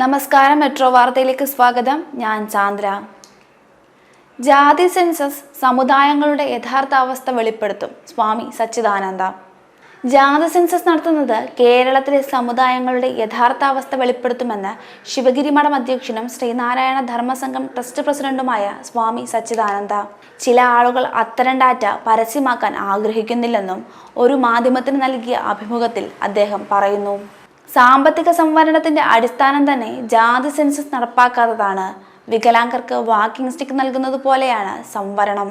നമസ്കാരം മെട്രോ വാർത്തയിലേക്ക് സ്വാഗതം. ഞാൻ ചാന്ദ്ര. ജാതി സെൻസസ് സമുദായങ്ങളുടെ യഥാർത്ഥ അവസ്ഥ വെളിപ്പെടുത്തും. സ്വാമി സച്ചിദാനന്ദ. ജാതി സെൻസസ് നടത്തുന്നത് കേരളത്തിലെ സമുദായങ്ങളുടെ യഥാർത്ഥ അവസ്ഥ വെളിപ്പെടുത്തുമെന്ന് ശിവഗിരി മഠം അധ്യക്ഷനും ശ്രീനാരായണ ധർമ്മസംഘം ട്രസ്റ്റ് പ്രസിഡന്റുമായ സ്വാമി സച്ചിദാനന്ദ. ചില ആളുകൾ അത്തരം ഡാറ്റ പരസ്യമാക്കാൻ ആഗ്രഹിക്കുന്നില്ലെന്നും ഒരു മാധ്യമത്തിന് നൽകിയ അഭിമുഖത്തിൽ അദ്ദേഹം പറയുന്നു. സാമ്പത്തിക സംവരണത്തിന്റെ അടിസ്ഥാനം തന്നെ ജാതി സെൻസസ് നടപ്പാക്കാത്തതാണ്. വികലാംഗർക്ക് വാക്കിംഗ് സ്റ്റിക്ക് നൽകുന്നത് പോലെയാണ് സംവരണം.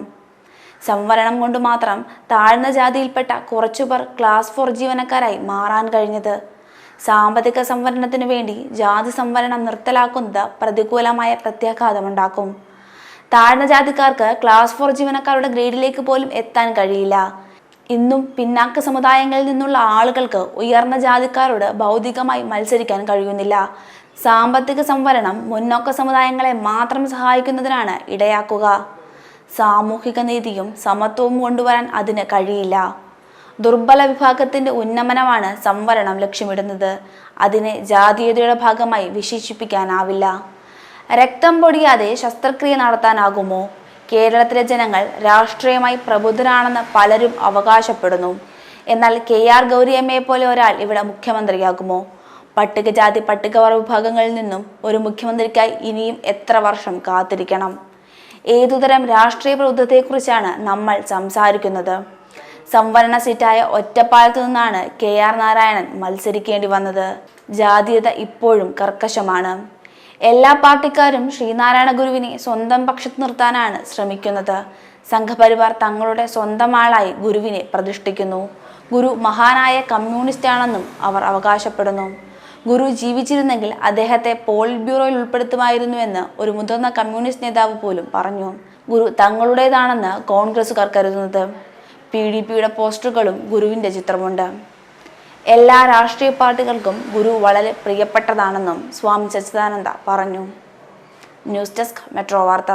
സംവരണം കൊണ്ട് മാത്രം താഴ്ന്ന ജാതിയിൽപ്പെട്ട കുറച്ചുപേർ ക്ലാസ് ഫോർ ജീവനക്കാരായി മാറാൻ കഴിഞ്ഞത്. സാമ്പത്തിക സംവരണത്തിനു വേണ്ടി ജാതി സംവരണം നിർത്തലാക്കുന്നത് പ്രതികൂലമായ പ്രത്യാഘാതമുണ്ടാക്കും. താഴ്ന്ന ജാതിക്കാർക്ക് ക്ലാസ് ഫോർ ജീവനക്കാരുടെ ഗ്രേഡിലേക്ക് പോലും എത്താൻ കഴിയില്ല. ഇന്നും പിന്നാക്ക സമുദായങ്ങളിൽ നിന്നുള്ള ആളുകൾക്ക് ഉയർന്ന ജാതിക്കാരോട് ഭൗതികമായി മത്സരിക്കാൻ കഴിയുന്നില്ല. സാമ്പത്തിക സംവരണം മുന്നോക്ക സമുദായങ്ങളെ മാത്രം സഹായിക്കുന്നതിനാണ് ഇടയാക്കുക. സാമൂഹിക നീതിയും സമത്വവും കൊണ്ടുവരാൻ അതിന് കഴിയില്ല. ദുർബല വിഭാഗത്തിന്റെ ഉന്നമനമാണ് സംവരണം ലക്ഷ്യമിടുന്നത്. അതിനെ ജാതീയതയുടെ ഭാഗമായി വിശേഷിപ്പിക്കാനാവില്ല. രക്തം പൊടിയാതെ ശസ്ത്രക്രിയ നടത്താനാകുമോ? കേരളത്തിലെ ജനങ്ങൾ രാഷ്ട്രീയമായി പ്രബുദ്ധരാണെന്ന് പലരും അവകാശപ്പെടുന്നു. എന്നാൽ കെ ആർ ഗൗരിയമ്മയെ പോലെ ഒരാൾ ഇവിടെ മുഖ്യമന്ത്രിയാകുമോ? പട്ടികജാതി പട്ടികവർഗ വിഭാഗങ്ങളിൽ നിന്നും ഒരു മുഖ്യമന്ത്രിക്കായി ഇനിയും എത്ര വർഷം കാത്തിരിക്കണം? ഏതുതരം രാഷ്ട്രീയ പ്രബുദ്ധതയെക്കുറിച്ചാണ് നമ്മൾ സംസാരിക്കുന്നത്? സംവരണ സീറ്റായ ഒറ്റപ്പാലത്തു നിന്നാണ് കെ ആർ നാരായണൻ മത്സരിക്കേണ്ടി വന്നത്. ജാതീയത ഇപ്പോഴും കർക്കശമാണ്. എല്ലാ പാർട്ടിക്കാരും ശ്രീനാരായണ ഗുരുവിനെ സ്വന്തം പക്ഷത്ത് നിർത്താനാണ് ശ്രമിക്കുന്നത്. സംഘപരിവാർ തങ്ങളുടെ സ്വന്തം ആളായി ഗുരുവിനെ പ്രതിഷ്ഠിക്കുന്നു. ഗുരു മഹാനായ കമ്മ്യൂണിസ്റ്റ് ആണെന്നും അവർ അവകാശപ്പെടുന്നു. ഗുരു ജീവിച്ചിരുന്നെങ്കിൽ അദ്ദേഹത്തെ പോളിറ്റ് ബ്യൂറോയിൽ ഉൾപ്പെടുത്തുമായിരുന്നുവെന്ന് ഒരു മുതിർന്ന കമ്മ്യൂണിസ്റ്റ് നേതാവ് പോലും പറഞ്ഞു. ഗുരു തങ്ങളുടേതാണെന്ന് കോൺഗ്രസുകാർ കരുതുന്നത്. പി ഡി പിയുടെ പോസ്റ്ററുകളും ഗുരുവിന്റെ ചിത്രമുണ്ട്. എല്ലാ രാഷ്ട്രീയ പാർട്ടികൾക്കും ഗുരു വളരെ പ്രിയപ്പെട്ടതാണെന്നും സ്വാമി സച്ചിദാനന്ദ പറഞ്ഞു. ന്യൂസ് ഡെസ്ക് മെട്രോ വാർത്ത.